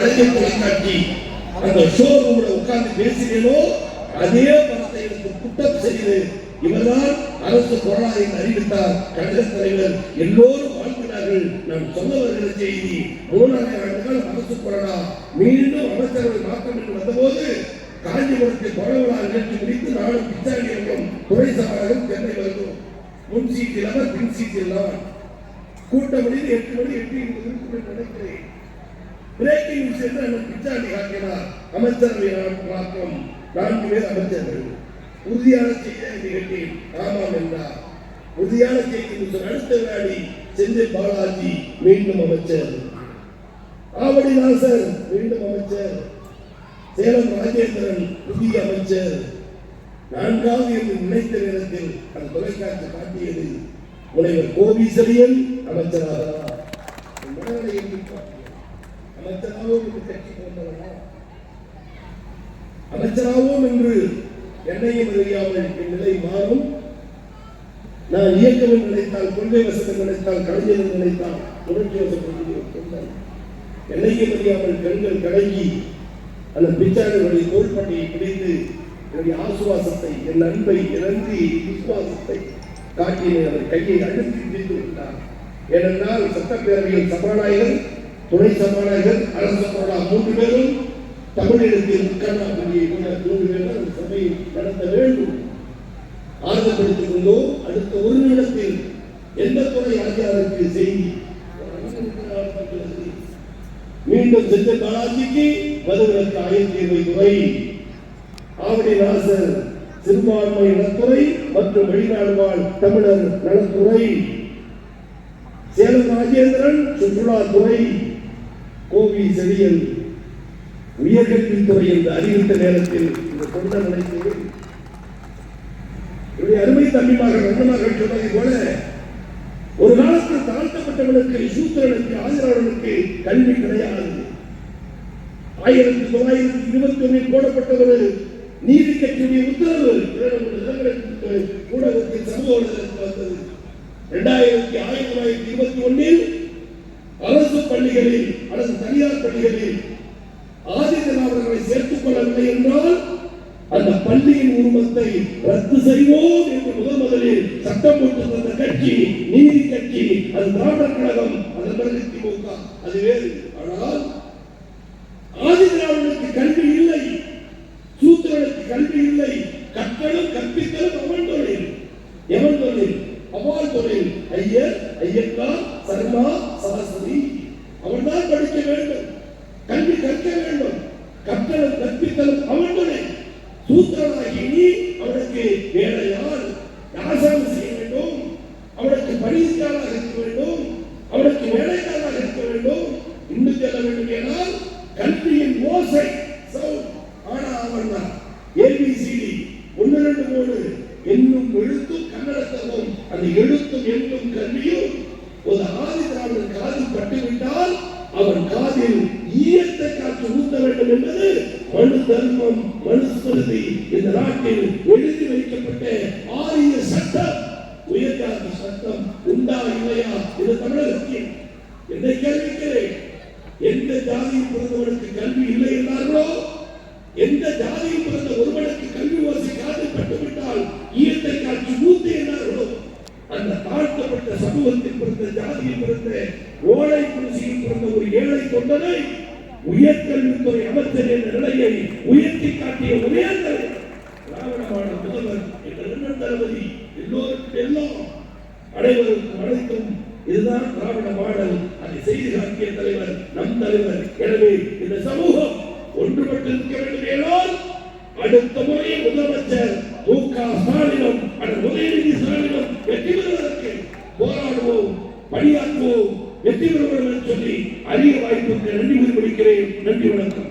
கலைஞர் தொலைக்காட்சி அந்த ஷோ உட்கார்ந்து பேசினேனோ அதே பணத்தை எடுத்து குற்றம் செய்து இவர்தான் அரசு கொரோனா என்று அறிவித்தார். கழக தலைவர் எல்லோரும் வாழ்த்தினார்கள் நான் சொல்ல வருகிற செய்தி மூணாயிரம் ஆண்டுகள் அரசு கொரோனா மீண்டும் அமைச்சரவை மாற்றம் என்று வந்தபோது காஞ்சிபுரத்தில் கொரோனா நிகழ்ச்சி முடித்து நானும் பிச்சாண்டியர்களும் துறை சபாரகம் சென்னை வருகிறோம் முன் சீட்டில் அவர் பின் சீட்டில் கூட்டம் முடிந்து எட்டு மணி எட்டு இருபது நினைக்கிறேன் பிரேக்கிங் நியூஸ் என்று பிச்சாண்டி காட்டினார். அமைச்சரவை மாற்றம் நான்கு பேர் அமைச்சர்கள். உறுதியான செய்தியை நிகழ்த்தேன் ஆமாம் என்றார். உறுதியான செய்தி அடுத்த வினாடி செந்தில் பாலாஜி மீண்டும் அமைச்சர். ஆவடிதாசர் மீண்டும் அமைச்சர். சேலம் ராஜேந்திரன் புதிய அமைச்சர். நான்காவது என்று நினைத்த நேரத்தில் அந்த தொலைக்காட்சி காட்டியது முனைவர் கோபீசலியன் அமைச்சராக. மனநிலை எப்படி அமைச்சராகவும் என்று கட்சிக்கு அமைச்சராகவும் என்று என்னையும் அறியாமல் இந்நிலை நிலை மாறும். நான் இயக்கம் நினைத்தால் கொள்கை வசனம் நினைத்தால் கலைஞர் நினைத்தால் புரட்சி வசப்படுகிற என்னையும் அறியாமல் கண்கள் கலங்கி அந்த பிச்சாளர்களுடைய தோள்பட்டையை பிடித்து என்னுடைய ஆசுவாசத்தை என் அன்பை இழந்து விசுவாசத்தை காட்டினேன் அவர் கையை அழுத்தி பிடித்து விட்டார். ஏனென்றால் சட்டப்பேரவையில் சபாநாயகர் துணை சபாநாயகர் அரசு சபானா மூன்று பேரும் தமிழகத்தில் உட்கார்ந்து கொண்ட மூன்று பேரும் அந்த சபையை நடத்த வேண்டும். ஆர்வப்படுத்திக் கொண்டோம். அடுத்த ஒரு நிமிடத்தில் எந்த துறை ஆகியாருக்கு செய்தி. மீண்டும் செஞ்ச பாலாஜிக்கு வருவதற்கு ஆயத்தீர்வை துறை. ஆவடி நாசர் சிறுபான்மை நலத்துறை மற்றும் வெளிநாடு வாழ் தமிழர் நலத்துறை. சேலம் ராஜேந்திரன் சுற்றுலாத்துறை. கோவி செழியன் உயர்கல்வித்துறை என்று அறிவித்த நேரத்தில் இந்த தொண்டர் நிலைத்தேன் என்னுடைய அருமை தம்பிமார்கள் அண்ணமார்கள் சொன்னதை போல ஒரு காலத்தில் தாழ்த்தப்பட்டவனுக்கு சூத்திரனுக்கு ஆசிரியர்களுக்கு கல்வி கிடையாது. ஆயிரத்தி தொள்ளாயிரத்தி இருபத்தி ஒன்றில் போடப்பட்ட ஒரு நீதி கட்சியுடைய உத்தரவு இரண்டு ஊடகத்தில் சமூக வந்தது இரண்டாயிரத்தி ஆயிரத்தி தொள்ளாயிரத்தி இருபத்தி ஒன்னில் அரசு பள்ளிகளில் அரசு தனியார் பள்ளிகளில் ஆதித்தன் அவர்களை சேர்த்துக் கொள்ளவில்லை என்றால் அந்த பள்ளியின் உருவத்தை ரத்து செய்வோம் என்று முதல் முதலில் சட்டம் போட்டு தந்த கட்சி நீதி கட்சி அது திராவிடர் கழகம் அதன் பிறகு திமுக அது வேறு. ஆனால் ஆதிதிராவிடனுக்கு கல்வி இல்லை சூத்திரனுக்கு கல்வி இல்லை கற்றலும் கற்பித்தலும் அவன் தொழில். எவன் தொழில்? அவால் தொழில். ஐயர் ஐயர் சர்மா சாஸ்திரி அவன்தான் படிக்க வேண்டும் கல்வி கற்க வேண்டும் கற்றலும் கற்பித்தலும் அவன் தொழில் சூத்திரனாகி நீ அவனுக்கு வேலையால் யாசனம் செய்ய வேண்டும் அவனுக்கு பணியாளராக இருக்க வேண்டும் அவனுக்கு வேலைக்காரராக இருக்க வேண்டும் இன்னும் செல்ல வேண்டும் என்றால் கல்வியின் ஓசை ஆனா அவன் தான் ஏபிசிடி ரெண்டு மூணு. என்னும் எழுத்தும் கன்னடத்தமும் அந்த எழுத்தும் என்னும் கல்வியும் ஒரு ஆதி திராவிடர் காதில் பட்டுவிட்டால் அவன் காதில் ஈயத்தை காற்று ஊத்த வேண்டும் என்பது மனு தர்மம் மனுஸ்மிருதி இந்த நாட்டில் எழுதி வைக்கப்பட்ட ஆரிய சட்டம். உயர்ஜாதி சட்டம். உண்டா இல்லையா? இது தமிழகத்தில். என்னை கேள்வி எந்த ஜாதியில் பிறந்தவனுக்கு கல்வி இல்லை என்றார்களோ? எந்த ஜாதியில் பிறந்த ஒருவனுக்கு கல்வி ஓசை காதில் பட்டுவிட்டால் ஈயத்தை காட்சி ஊத்து என்றார்களோ? அந்த தாழ்த்தப்பட்ட சமூகத்தில் பிறந்த ஜாதியில் பிறந்த ஓலை குடிசையில் பிறந்த ஒரு ஏழை தொண்டனை உயர்கல்வித்துறை அமைச்சர் என்ற நிலையை உயர்த்தி காட்டிய ஒரே தலைவர் முதல்வர் எங்கள் அண்ணன் தளபதி எல்லோருக்கும் எல்லாம் அனைவருக்கும் அனைத்தும் இதுதான் திராவிட மாடல் செய்து காட்டிய தலைவர் நம் தலைவர். எனவே இந்த சமூகம் ஒன்றுபட்டு இருக்க வேண்டும் என்றால் அடுத்த முறை முதலமைச்சர் மு க ஸ்டாலினும் உதயநிதி ஸ்டாலினும் வெற்றி பெறுவதற்கு போராடுவோம் பணியாற்றுவோம் வெற்றி பெறுவோம் என்று சொல்லி அரிய வாய்ப்புக்கு நன்றி கூறி முடிக்கிறேன். நன்றி வணக்கம்.